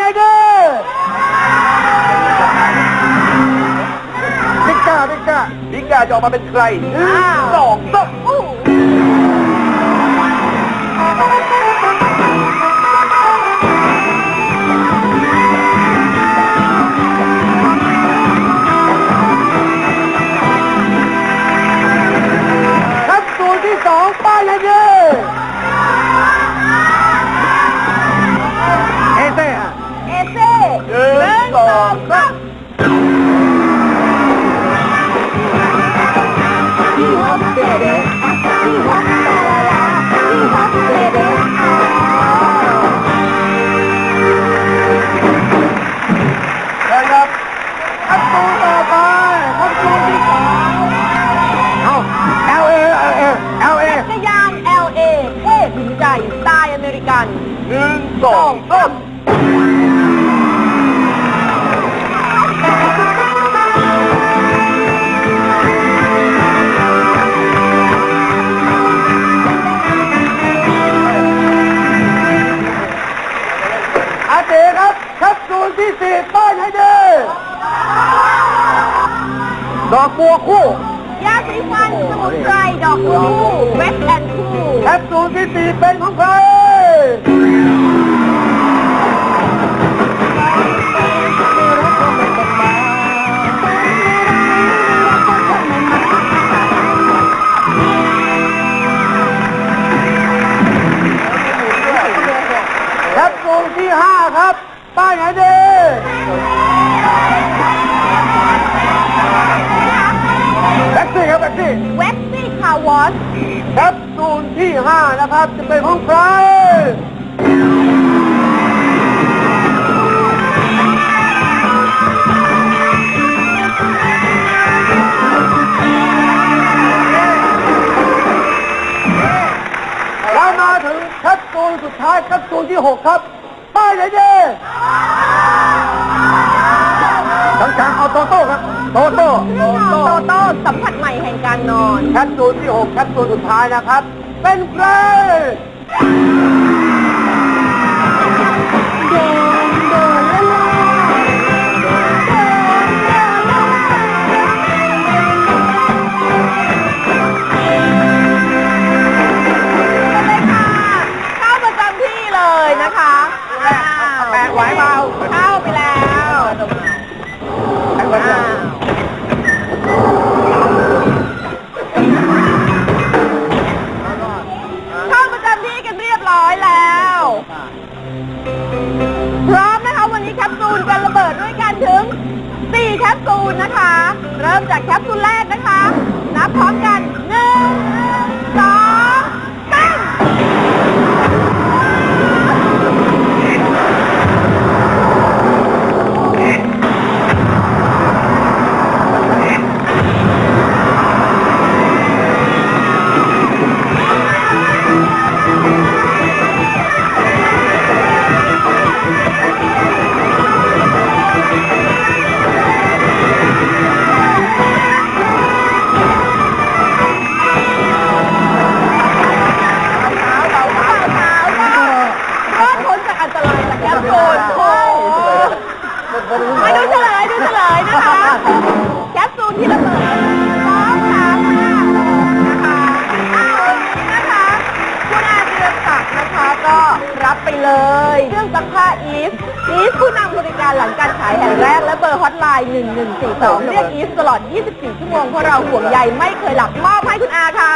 ไงดีพิก้าพิก้าพิกาจะออกมาเป็นใครหนึ่งอ้าวสองสาม สองสามอาเจครับแคปซูลที่สี่ป้ายไงดีดอกบัวคู่ยาสีฟันสมุนไพรดอกคูเวสแอนคูแคปซูลที่สี่เป็นของใคร ที่ห้านะครับ จะเป็นของใครแล้วมาถึงแคปซูลสุดท้ายแคปซูลที่หกครับป้ายไหนดีกลางๆเอาโตโต้ครับ โตโต้ โตโต้สัมผัสใหม่แห่งการนอน แคปซูลที่หกแคปซูลสุดท้ายนะครับ เป็นใครเนะคะ นับพร้อมกัน มาดูเฉลยดูเฉลยนะคะแคปซูลที่ระเบิดสองสามห้านะคะอ้าวนะคะคุณอาเดือนศักดิ์นะคะก็รับไปเลยเครื่องซักผ้าอีฟอีฟผู้นำบริการหลังการขายแห่งแรกและเบอร์ฮอตไลน์ 1142 เรียกอีฟตลอด 24 ชั่วโมงเพราะเราห่วงใยไม่เคยหลับมอบให้คุณอาค่ะ